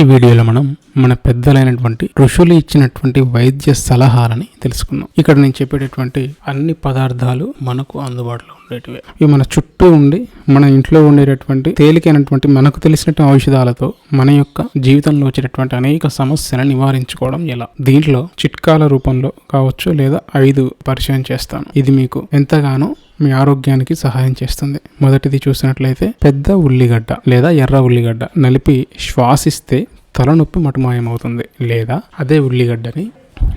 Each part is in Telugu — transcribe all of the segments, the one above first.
ఈ వీడియోలో మనం మన పెద్దలైనటువంటి ఋషులు ఇచ్చినటువంటి వైద్య సలహాలని తెలుసుకుందాం. ఇక్కడ నేను చెప్పేటటువంటి అన్ని పదార్థాలు మనకు అందుబాటులో ఉండేటివే. ఇవి మన చుట్టూ ఉండి మన ఇంట్లో ఉండేటటువంటి తేలికైనటువంటి మనకు తెలిసినటువంటి ఔషధాలతో మన యొక్క జీవితంలో వచ్చేటటువంటి అనేక సమస్యలను నివారించుకోవడం ఎలా? దీంట్లో చిట్కాల రూపంలో కావచ్చు లేదా ఐదు పరిచయం చేస్తాను. ఇది మీకు ఎంతగానో మీ ఆరోగ్యానికి సహాయం చేస్తుంది. మొదటిది చూసినట్లయితే పెద్ద ఉల్లిగడ్డ లేదా ఎర్ర ఉల్లిగడ్డ నలిపి శ్వాసిస్తే తలనొప్పి మటుమాయమవుతుంది లేదా అదే ఉల్లిగడ్డని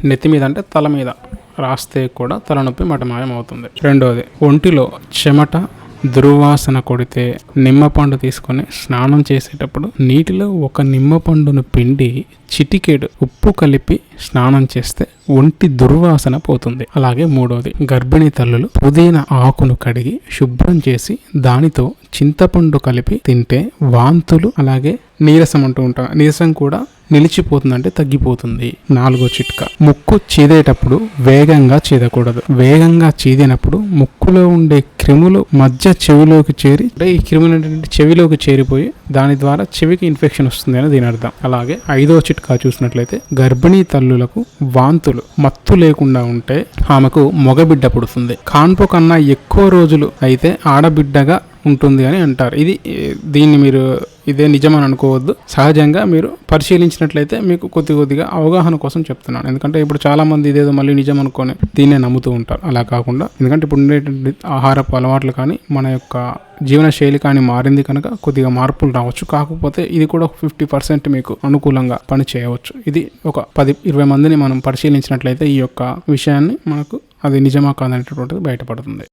నెత్తి మీద అంటే తల మీద రాస్తే కూడా తలనొప్పి మటమాయం అవుతుంది రెండోది ఒంటిలో చెమట దుర్వాసన కొడితే నిమ్మపండు తీసుకొని స్నానం చేసేటప్పుడు నీటిలో ఒక నిమ్మపండును పిండి చిటికెడు ఉప్పు కలిపి స్నానం చేస్తే ఒంటి దుర్వాసన పోతుంది. అలాగే మూడోది గర్భిణీ తల్లులు పుదీనా ఆకును కడిగి శుభ్రం చేసి దానితో చింతపండు కలిపి తింటే వాంతులు అలాగే నీరసం అంటూ ఉంటాం. నీరసం కూడా నిలిచిపోతుంది అంటే తగ్గిపోతుంది. నాలుగో చిట్కా. ముక్కు చీదేటప్పుడు వేగంగా చీదకూడదు. వేగంగా చీదినప్పుడు ముక్కులో ఉండే క్రిములు మధ్య చెవిలోకి చేరి అంటే ఈ క్రిములు ఏంటంటే చెవిలోకి చేరిపోయి దాని ద్వారా చెవికి ఇన్ఫెక్షన్ వస్తుంది అని దీని అర్థం. అలాగే ఐదో చిట్కా చూసినట్లయితే గర్భిణీ తల్లులకు వాంతులు మత్తు లేకుండా ఉంటే ఆమెకు మగబిడ్డ పుడుతుంది. కాన్పు కన్నా ఎక్కువ రోజులు అయితే ఆడబిడ్డగా ఉంటుంది అని అంటారు. ఇది దీన్ని మీరు ఇదే నిజమని అనుకోవద్దు. సహజంగా మీరు పరిశీలించినట్లయితే మీకు కొద్ది కొద్దిగా అవగాహన కోసం చెప్తున్నాను. ఎందుకంటే ఇప్పుడు చాలా మంది ఇదేదో మళ్ళీ నిజం అనుకొని దీన్నే నమ్ముతూ ఉంటారు. అలా కాకుండా ఎందుకంటే ఇప్పుడు ఉండేటువంటి ఆహారపు అలవాట్లు కానీ మన యొక్క జీవన శైలి కానీ మారింది కనుక కొద్దిగా మార్పులు రావచ్చు. కాకపోతే ఇది కూడా ఫిఫ్టీ పర్సెంట్ మీకు అనుకూలంగా పని చేయవచ్చు ఇది ఒక పది ఇరవై మందిని మనం పరిశీలించినట్లయితే ఈ యొక్క విషయాన్ని మనకు అది నిజమా కాదనేటటువంటిది బయటపడుతుంది.